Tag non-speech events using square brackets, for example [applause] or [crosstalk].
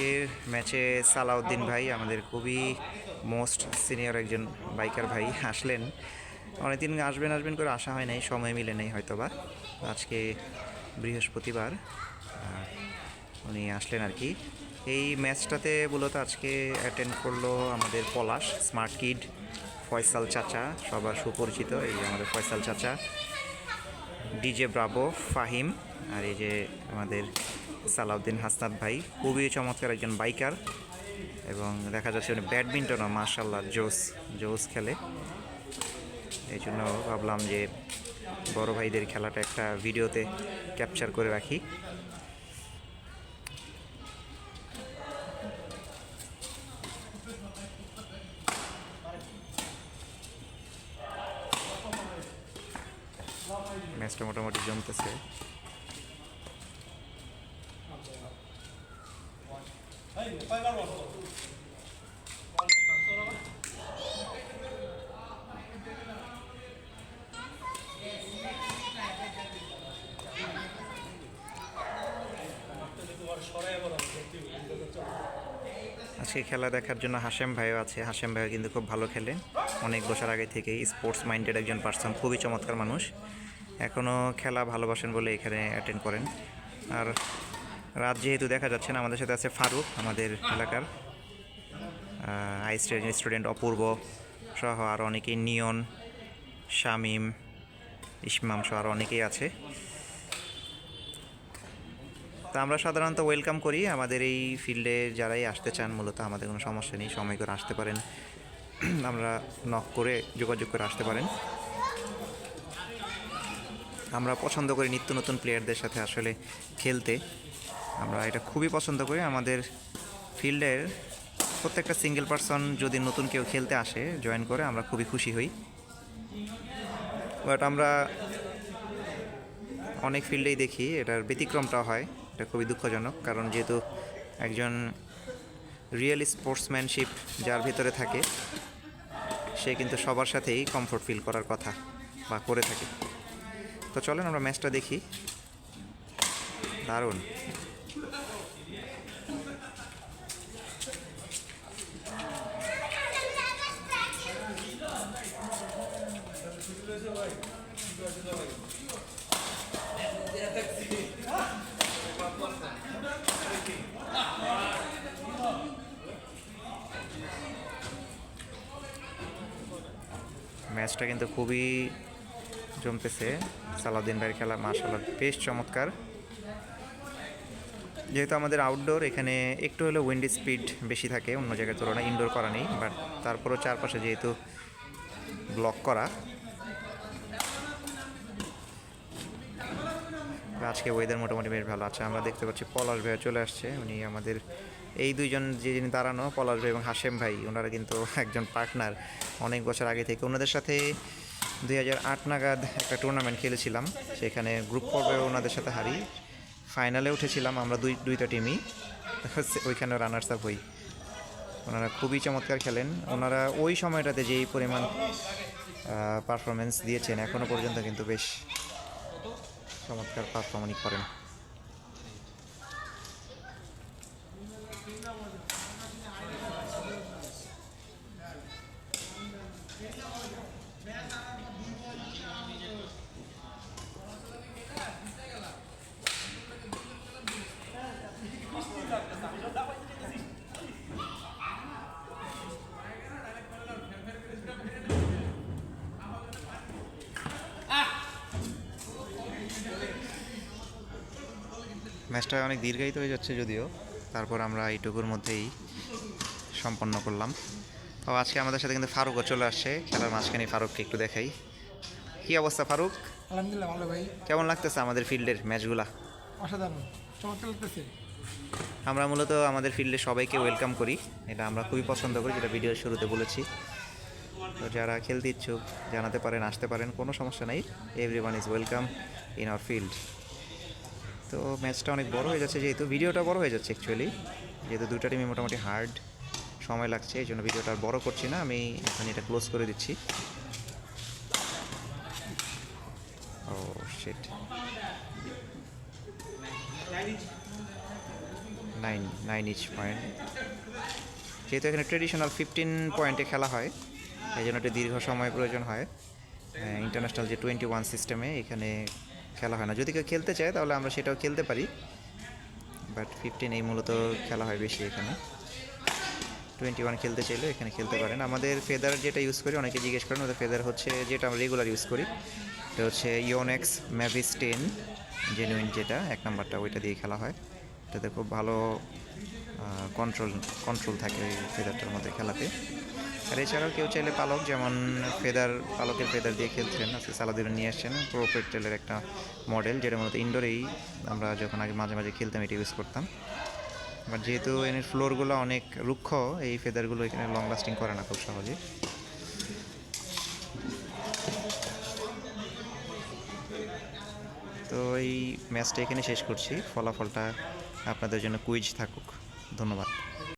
আজকের ম্যাচে সালাউদ্দিন ভাই, আমাদের খুবই মোস্ট সিনিয়র একজন বাইকার ভাই, আসলেন। অনেকদিন আসবেন আসবেন করে আসা হয় নাই, সময় মিলে নেই হয়তো বা আজকে বৃহস্পতিবার উনি আসলেন আর কি। এই ম্যাচটাতে মূলত আজকে অ্যাটেন্ড করল আমাদের পলাশ, স্মার্ট কিড, ফয়সাল চাচা, সবার সুপরিচিত, এই যে আমাদের ফয়সাল চাচা, ডিজে ব্রাবো ফাহিম, আর এই যে আমাদের সালাউদ্দিন হাসনাত ভাই, খুবই চমৎকার একজন বাইকার এবং দেখা যাচ্ছে উনি ব্যাডমিন্টনও মার্শাল্লাহ জোস জোস খেলে। এই জন্য ভাবলাম যে বড় ভাইদের খেলাটা একটা ভিডিওতে ক্যাপচার করে রাখি। ম্যাচটা মোটামুটি জমতেছে। আজকে খেলা দেখার জন্য হাসেম ভাইও আছে। হাসেম ভাইও কিন্তু খুব ভালো খেলে। অনেক বছর আগে থেকেই স্পোর্টস মাইন্ডেড একজন পার্সন খুবই চমৎকার মানুষ। এখনও খেলা ভালোবাসেন বলে এখানে অ্যাটেন্ড করেন। আর রাত যেহেতু দেখা যাচ্ছে না, আমাদের সাথে আছে ফারুক, আমাদের এলাকার হাই স্টুডেন্ট অপূর্ব সহ আর অনেকেই, নিয়ন, শামিম, ইসমাম সহ আর অনেকেই আছে। তা আমরা সাধারণত ওয়েলকাম করি, আমাদের এই ফিল্ডে যারাই আসতে চান, মূলত আমাদের কোনো সমস্যা নেই, সময় করে আসতে পারেন। [clears throat] আমরা নক করে যোগাযোগ করে আসতে পারেন। আমরা পছন্দ করি নিত্য নতুন প্লেয়ারদের সাথে আসলে খেলতে। আমরা এটা খুবই পছন্দ করি। আমাদের ফিল্ডের প্রত্যেকটা সিঙ্গেল পারসন যদি নতুন কেউ খেলতে আসে জয়েন করে, আমরা খুবই খুশি হই। বাট আমরা অনেক ফিল্ডেই দেখি, এটার ব্যতিক্রমটা হয়, এটা খুবই দুঃখজনক। কারণ যেহেতু একজন রিয়েল স্পোর্টসম্যানশিপ যার ভিতরে থাকে, সে কিন্তু সবার সাথেই কমফোর্ট ফিল করার কথা বা করে থাকে। তো চলেন আমরা ম্যাচটা দেখি। দারুণ। ম্যাচটা কিন্তু খুবই জমতেছে। সালাউদ্দিন ভাইয়ের খেলা মার্শাল্লাহ বেশ চমৎকার। যেহেতু আমাদের আউটডোর এখানে একটু হলেও উইন্ড স্পিড বেশি থাকে, অন্য জায়গার তুলনায় ইনডোর করা নেই বাট তারপরও চারপাশে যেহেতু ব্লক করা আজকে ওয়েদার মোটামুটি বেশ ভালো। আছে আমরা দেখতে পাচ্ছি পলাশ ভাই চলে আসছে। উনি আমাদের এই দুইজন যে যিনি দাঁড়ানো, পলাশ ভাই এবং হাশেম ভাই, ওনারা কিন্তু [laughs] একজন পার্টনার অনেক বছর আগে থেকে ওনাদের সাথে দুই হাজার আট নাগাদ একটা টুর্নামেন্ট খেলেছিলাম। সেখানে গ্রুপ পর্বে ওনাদের সাথে হারি। ফাইনালে উঠেছিলাম আমরা দুই, দুইটা টিমই ওইখানে রানার্স আপ হই। ওনারা খুবই চমৎকার খেলেন। ওনারা ওই সময়টাতে যেই পরিমাণ পারফরমেন্স দিয়েছেন এখনও পর্যন্ত কিন্তু বেশ চমৎকার পারফরমেন্স করেন। ম্যাচটা অনেক দীর্ঘায়িত হয়ে যাচ্ছে যদিও তারপর আমরা এইটুকুর মধ্যেই সম্পন্ন করলাম। তো আজকে আমাদের সাথে কিন্তু ফারুকও চলে আসছে খেলার মাঝখানে ফারুককে একটু দেখাই। কি অবস্থা ফারুক? আলহামদুলিল্লাহ ভালো ভাই। কেমন লাগতেছে আমাদের ফিল্ডের ম্যাচগুলা? অসাধারণ চমৎকার লাগতেছে। আমরা মূলত আমাদের ফিল্ডে সবাইকে ওয়েলকাম করি এটা আমরা খুবই পছন্দ করি যেটা ভিডিওর শুরুতে বলেছি। তো যারা খেলতে ইচ্ছুক জানাতে পারেন আসতে পারেন কোনো সমস্যা নেই। Everyone is welcome in our field তো ম্যাচটা অনেক বড় হয়ে যাচ্ছে, যেহেতু ভিডিওটা বড় হয়ে যাচ্ছে অ্যাকচুয়ালি যেহেতু দুটা টিমই মোটামুটি হার্ড সময় লাগছে, এই জন্য ভিডিওটা আর বড় করছি না, আমি এখন এটা ক্লোজ করে দিচ্ছি। ও sheet nine nine each point যেহেতু এখানে ট্রেডিশনাল ফিফটিন পয়েন্টে খেলা হয়, এই জন্য একটা দীর্ঘ সময় প্রয়োজন হয়। ইন্টারন্যাশনাল যে টোয়েন্টি ওয়ান সিস্টেমে এখানে খেলা হয় না। যদি কেউ খেলতে চায়, তাহলে আমরা সেটাও খেলতে পারি। বাট ফিফটিন এই মূলত খেলা হয় বেশি এখানে। টোয়েন্টি ওয়ান খেলতে চাইলে এখানে খেলতে পারেন। আমাদের ফেদার যেটা ইউজ করি, অনেকে জিজ্ঞেস করেন, ওদের ফেদার হচ্ছে যেটা আমরা রেগুলার ইউজ করি? এটা হচ্ছে ইওনেক্স ম্যাভিস টেন জেনুইন যেটা, এক নাম্বারটা ওইটা দিয়ে খেলা হয়। এটাতে খুব ভালো কন্ট্রোল কন্ট্রোল থাকে এই ফেদারটার মধ্যে খেলাতে। আর এছাড়াও কেউ চাইলে পালক, যেমন ফেদার, পালকের ফেদার দিয়ে খেলছেন আজকে সালাদিন নিয়ে আসছেন। প্রো পেট্রেলের একটা মডেল যেটা মূলত ইনডোরেই আমরা যখন আগে মাঝে মাঝে খেলতাম, এটা ইউজ করতাম। বাট যেহেতু এর ফ্লোরগুলো অনেক রুক্ষ, এই ফেদারগুলো এখানে লং লাস্টিং করে না খুব সহজে। তো এই ম্যাচটা এখানে শেষ করছি। ফলাফলটা আপনাদের জন্য কুইজ থাকুক। ধন্যবাদ।